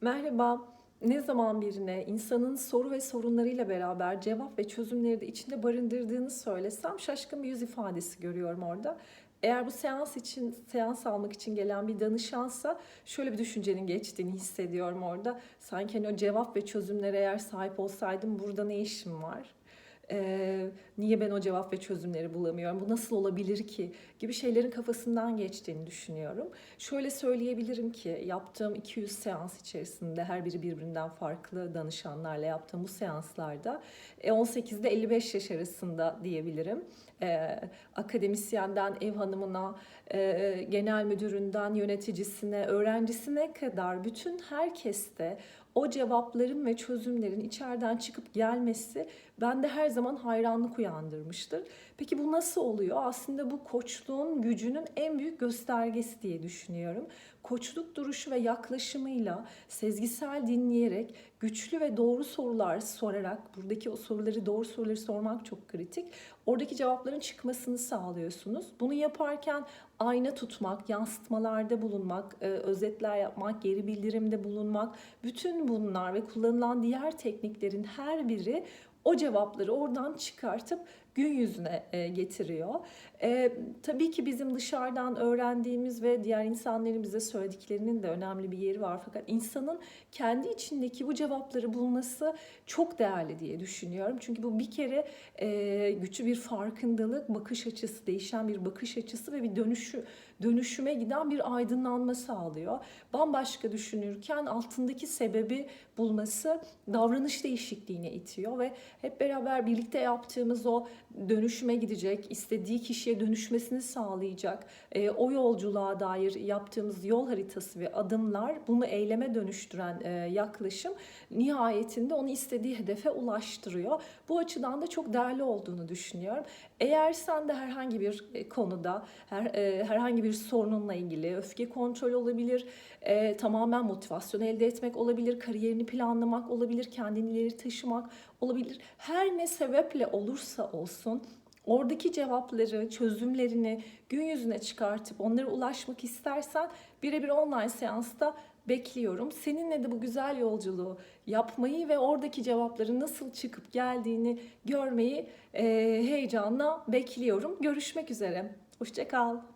Merhaba. Ne zaman birine insanın soru ve sorunlarıyla beraber cevap ve çözümleri de içinde barındırdığını söylesem şaşkın bir yüz ifadesi görüyorum orada. Eğer bu seans için seans almak için gelen bir danışansa şöyle bir düşüncenin geçtiğini hissediyorum orada. Sanki hani o cevap ve çözümlere eğer sahip olsaydım burada ne işim var? Ee, niye ben o cevap ve çözümleri bulamıyorum? Bu nasıl olabilir ki? Gibi şeylerin kafasından geçtiğini düşünüyorum. Şöyle söyleyebilirim ki yaptığım 200 seans içerisinde her biri birbirinden farklı danışanlarla yaptığım bu seanslarda e, 18 ile 55 yaş arasında diyebilirim. Ee, akademisyenden ev hanımına, e, genel müdüründen yöneticisine, öğrencisine kadar bütün herkeste o cevapların ve çözümlerin içeriden çıkıp gelmesi bende her zaman hayranlık uyandırmıştır. Peki bu nasıl oluyor? Aslında bu koçluğun gücünün en büyük göstergesi diye düşünüyorum. Koçluk duruşu ve yaklaşımıyla sezgisel dinleyerek güçlü ve doğru sorular sorarak buradaki o soruları doğru soruları sormak çok kritik. Oradaki cevapların çıkmasını sağlıyorsunuz. Bunu yaparken ayna tutmak, yansıtmalarda bulunmak, e, özetler yapmak, geri bildirimde bulunmak, bütün bunlar ve kullanılan diğer tekniklerin her biri o cevapları oradan çıkartıp gün yüzüne e, getiriyor. E, tabii ki bizim dışarıdan öğrendiğimiz ve diğer insanların bize söylediklerinin de önemli bir yeri var. Fakat insanın kendi içindeki bu cevapları bulması çok değerli diye düşünüyorum. Çünkü bu bir kere e, güçlü bir farkındalık, bakış açısı, değişen bir bakış açısı ve bir dönüşü dönüşüme giden bir aydınlanma sağlıyor. Bambaşka düşünürken altındaki sebebi bulması davranış değişikliğine itiyor ve hep beraber birlikte yaptığımız o dönüşüme gidecek, istediği kişiye dönüşmesini sağlayacak e, o yolculuğa dair yaptığımız yol haritası ve adımlar bunu eyleme dönüştüren e, yaklaşım nihayetinde onu istediği hedefe ulaştırıyor. Bu açıdan da çok değerli olduğunu düşünüyorum. Eğer sen de herhangi bir e, konuda her, e, herhangi bir sorununla ilgili öfke kontrol olabilir, e, tamamen motivasyon elde etmek olabilir, kariyerini planlamak olabilir, kendini ileri taşımak olabilir. Her ne sebeple olursa olsun oradaki cevapları, çözümlerini gün yüzüne çıkartıp onlara ulaşmak istersen birebir online seansta bekliyorum. Seninle de bu güzel yolculuğu yapmayı ve oradaki cevapların nasıl çıkıp geldiğini görmeyi heyecanla bekliyorum. Görüşmek üzere. Hoşçakal.